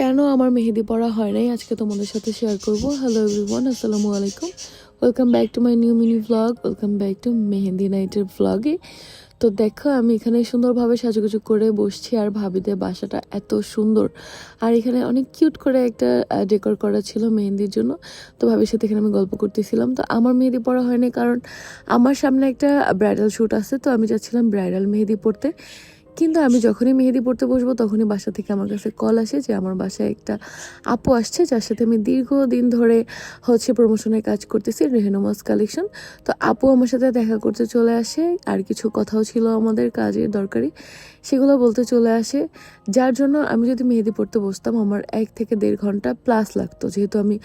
কেন আমার মেহেদি পড়া হয় নাই? আজকে তোমাদের সাথে শেয়ার করব। হ্যালো এভরিওয়ান আসসালামু আলাইকুম। Welcome back to my new mini vlog welcome back to মেহেদি নাইটের ভ্লগে তো দেখো, আমি এখানে সুন্দরভাবে সাজুগুজু করে বসছি আর ভাবিদের বাসাটা এত সুন্দর। আর এখানে অনেক কিউট করে একটা ডেকোর করা ছিল মেহেন্দির জন্য। তো ভাবির সাথে এখানে আমি গল্প করতেছিলাম। তো আমার মেহেদি পড়া হয়নি কারণ আমার সামনে একটা ব্রাইডাল শ্যুট আছে। তো আমি যাচ্ছিলাম ব্রাইডাল মেহেদি পড়তে। কিন্তু আমি যখনই মেহেদি পড়তে বসবো, তখনই বাসা থেকে আমার কাছে কল আসে যে আমার বাসায় একটা আপু আসছে, যার সাথে আমি দীর্ঘদিন ধরে হচ্ছে প্রমোশনের কাজ করতেছি রেহেনমাস কালেকশন তো আপু আমার সাথে দেখা করতে চলে আসে, আর কিছু কথাও ছিল আমাদের কাজের দরকারি, সেগুলো বলতে চলে আসে। যার জন্য আমি যদি মেহেদি পড়তে বসতাম, আমার এক থেকে দেড় ঘণ্টা প্লাস লাগতো, যেহেতু আমি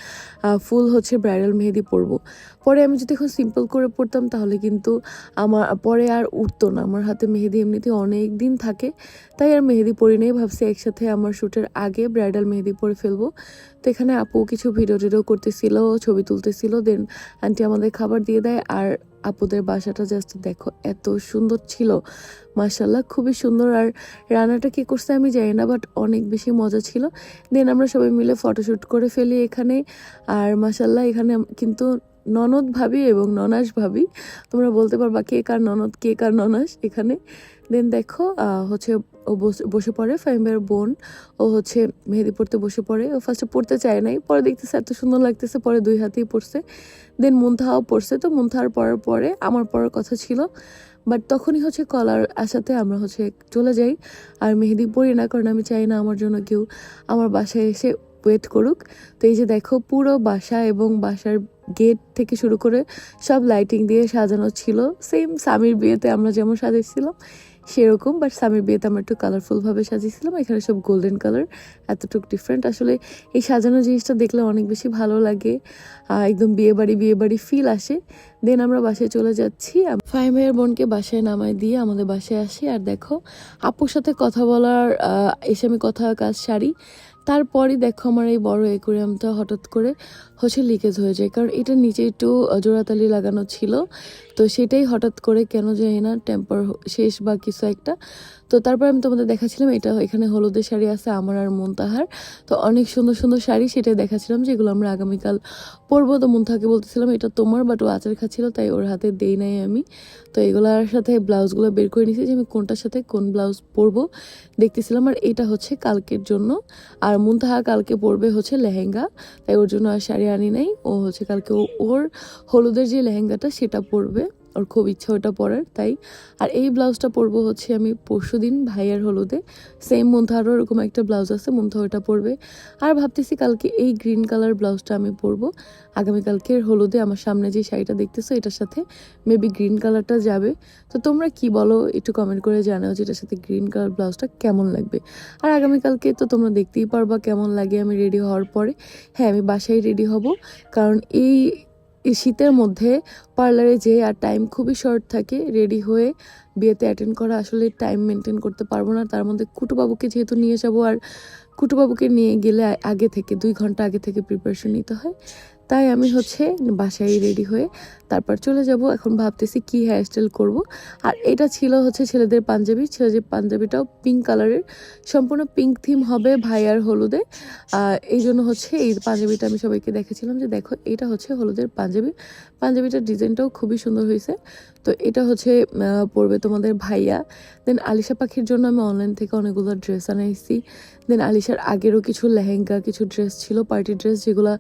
ফুল হচ্ছে ব্রাইডাল মেহেদি পরবো। পরে আমি যদি এখন সিম্পল করে পড়তাম, তাহলে কিন্তু আমার, পরে আর উঠতো না। আমার হাতে মেহেদি এমনিতে অনেক দিন থাকে, তাই আর মেহেদি পরি নেই, ভাবছি একসাথে আমার শ্যুটের আগে ব্রাইডাল মেহেদি পরে ফেলব। তো এখানে আপু কিছু ভিডিও টিডিও করতেছিল, ছবি তুলতেছিল দেন আন্টি আমাদের খাবার দিয়ে দেয়, আর আপুদের বাসাটা জাস্ট দেখো, এত সুন্দর ছিল মার্শাল্লাহ খুবই সুন্দর। আর রান্নাটা কে করছে আমি জানি না বাট অনেক বেশি মজা ছিল। দেন আমরা সবাই মিলে ফটোশ্যুট করে ফেলি এখানে, আর মার্শাল্লাহ এখানে কিন্তু ননদ ভাবি এবং ননাস ভাবি। তোমরা বলতে পারবা কে কার ননদ, কে কার ননাস এখানে। দেন দেখো হচ্ছে ও বসে- পড়ে ফাইমের বোন। ও হচ্ছে মেহেদি পড়তে বসে পড়ে। ও ফার্স্টে পড়তে চায় নাই, পরে দেখতেছে এত সুন্দর লাগতেছে, পরে দুই হাতেই পড়ছে। দেন মুন্থাও পড়ছে। তো মুন্থার পড়ার পরে আমার পড়ার কথা ছিল। বাট তখনই হচ্ছে কলার আসাতে আমরা হচ্ছে চলে যাই। আর মেহেদি পড়ি না, কারণ আমি চাই না আমার জন্য কেউ আমার বাসায় এসে ওয়েট করুক। তো এই যে দেখো পুরো বাসা এবং বাসার গেট থেকে শুরু করে সব লাইটিং দিয়ে সাজানো ছিল। সেম স্বামীর বিয়েতে আমরা যেমন সাজিয়েছিলাম, সেরকম বাট স্বামীর বিয়েতে আমরা একটু কালারফুলভাবে সাজিয়েছিলাম। এখানে সব গোল্ডেন কালার এতটুকু ডিফারেন্ট আসলে এই সাজানো জিনিসটা দেখলে অনেক বেশি ভালো লাগে একদম বিয়ে বাড়ি বিয়ে বাড়ি ফিল আসে। দেন আমরা বাসায় চলে যাচ্ছি। ফাইভ ভাইয়ের বোনকে বাসায় নামায় দিয়ে আমাদের বাসায় আসি। আর দেখো, আপুর সাথে কথা বলার এসে আমি কথা কাজ সারি। তারপরই দেখো আমার এই বড় অ্যাকোরিয়ামটা হঠাৎ করে হচ্ছে লিকেজ হয়ে যায়। কারণ এটা নিচে একটু জোড়াতালি লাগানো ছিল। তো সেটাই হঠাৎ করে কেন জানি না টেম্পার শেষ বা কিছু একটা তো তারপর আমি তোমাদের দেখাচ্ছিলাম, এটা এখানে হলুদের শাড়ি আছে, আমার আর মন্তাহার। তো অনেক সুন্দর সুন্দর শাড়ি, সেটাই দেখাচ্ছিলাম, যেগুলো আমরা আগামীকাল পরবো। তো মন্তাহাকে বলতেছিলাম, এটা তোমার বাট ও আচার খাচ্ছিল, তাই ওর হাতে দেই নাই আমি। তো এগুলোর সাথে ব্লাউজগুলো বের করে নিয়েছি, যে আমি কোনটার সাথে কোন ব্লাউজ পরবো। দেখতেছিলাম, আর এটা হচ্ছে কালকের জন্য। আর মুনতাহা কালকে পরবে হচ্ছে লেহেঙ্গা, তাই ওর জন্য আর শাড়ি আনি নাই। ও হচ্ছে কালকে ওর হলুদের যে লেহেঙ্গাটা, সেটা পরবে। ওর খুব ইচ্ছে ওটা পরার, তাই। আর এই ব্লাউজটা পরবো হচ্ছে আমি পরশু দিন ভাইয়ার হলুদে। সেম মুনতাহারও এরকম একটা ব্লাউজ আছে মুনতাহা ওটা পরবে। আর ভাবতেছি কালকে এই গ্রিন কালার ব্লাউজটা আমি পরবো। আগামীকালকের হলুদে আমার সামনে যে শাড়িটা দেখতেছো, এটার সাথে মেবি গ্রিন কালারটা যাবে। তো তোমরা কি বলো, একটু কমেন্ট করে জানাও যে এটার সাথে গ্রিন কালার ব্লাউজটা কেমন লাগবে। আর আগামীকালকে তো তোমরা দেখতেই পারবা কেমন লাগে আমি রেডি হওয়ার পরে। হ্যাঁ আমি বাসায় রেডি হব, কারণ এই এই শীতের মধ্যে পার্লারে যেয়ে আর টাইম খুবই শর্ট থাকে, রেডি হয়ে বিয়েতে অ্যাটেন্ড করা আসলে টাইম মেনটেন করতে পারব না। তার মধ্যে কুটুবাবুকে যেহেতু নিয়ে যাব, আর কুটুবাবুকে নিয়ে গেলে আগে থেকে, দুই ঘণ্টা আগে থেকে প্রিপারেশন নিতে হয়। তাই আমি হচ্ছে বাসায় রেডি হয়ে তারপর চলে যাব। এখন ভাবতেছি কি হেয়ারস্টাইল করব। আর এটা ছিল হচ্ছে ছেলেদের পাঞ্জাবি। ছেলেদের পাঞ্জাবিটাও পিঙ্ক কালারের সম্পূর্ণ পিঙ্ক থিম হবে হলুদে আর এই জন্য হচ্ছে এই পাঞ্জাবিটা আমি সবাইকে দেখেছিলাম যে দেখো, এটা হচ্ছে হলুদের পাঞ্জাবি। পাঞ্জাবিটার ডিজাইনটাও খুবই সুন্দর হয়েছে। তো এটা হচ্ছে পরবে তোমাদের ভাইয়া। দেন আলিশা পাখির জন্য আমি অনলাইন থেকে অনেকগুলো ড্রেস আনাইছি। দেন আলিশার আগেরও কিছু লেহেঙ্গা, কিছু ড্রেস ছিল পার্টি ড্রেস যেগুলো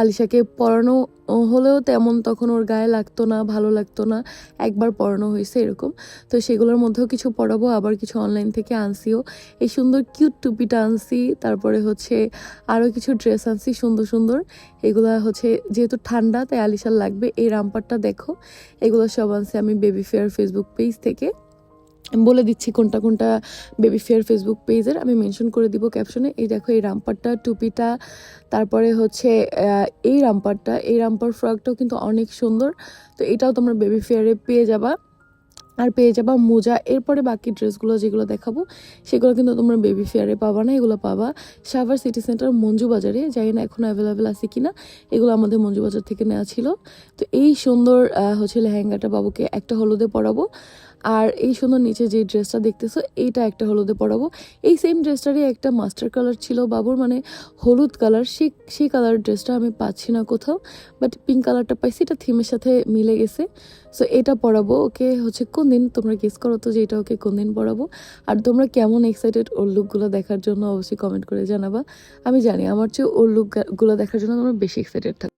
আলিশাকে পরানো হলেও তেমন তখন ওর গায়ে লাগতো না, ভালো লাগতো না। একবার পরানো হয়েছে এরকম। তো সেগুলোর মধ্যেও কিছু পরাবো আবার কিছু অনলাইন থেকে আনছিও। এই সুন্দর কিউট টুপিটা আনছি, তারপরে হচ্ছে আরও কিছু ড্রেস আনছি, সুন্দর সুন্দর। এগুলা হচ্ছে যেহেতু ঠান্ডা, তাই আলিশার লাগবে। এই রামপারটা দেখো, এগুলো সব আনছি আমি বেবি ফেয়ার ফেসবুক পেজ থেকে। বলে দিচ্ছি কোনটা কোনটা বেবি ফেয়ার ফেসবুক পেজের আমি মেনশন করে দিব ক্যাপশনে এই দেখো, এই রামপারটা টুপিটা, তারপরে হচ্ছে এই রামপারটা এই রামপার ফ্রকটাও কিন্তু অনেক সুন্দর। তো এটাও তোমরা বেবি ফেয়ারে পেয়ে যাবা। আর পেয়ে যাবা মোজা। এরপরে বাকি ড্রেসগুলো যেগুলো দেখাবো, সেগুলো কিন্তু তোমরা বেবি ফেয়ারে পাবা না। এগুলো পাবা সাভার সিটি সেন্টার মঞ্জু বাজারে। জানি না এখন অ্যাভেলেবেল আছে কিনা। এগুলো আমাদের মঞ্জু বাজার থেকে নেওয়া ছিল। তো এই সুন্দর হচ্ছে লেহেঙ্গাটা বাবুকে একটা হলুদে পরাবো। আর এই সুন্দর নিচে যে ড্রেসটা দেখতেছো, এইটা একটা হলুদে পরাবো। এই সেম ড্রেসটারই একটা মাস্টার কালার ছিল বাবুর মানে হলুদ কালার সেই সেই কালার ড্রেসটা আমি পাচ্ছি না কোথাও বাট পিঙ্ক কালারটা পাইছি, এটা থিমের সাথে মিলে গেছে। সো এটা পরাবো, ওকে হচ্ছে কোন দিন, তোমরা গেস করো তো যে এটা ওকে কোন দিন পরাবো। আর তোমরা কেমন এক্সাইটেড ওর লুকগুলো দেখার জন্য অবশ্যই কমেন্ট করে জানাবা। আমি জানি, আমার চেয়ে ওর লুকগুলো দেখার জন্য তোমরা বেশি এক্সাইটেড থাকো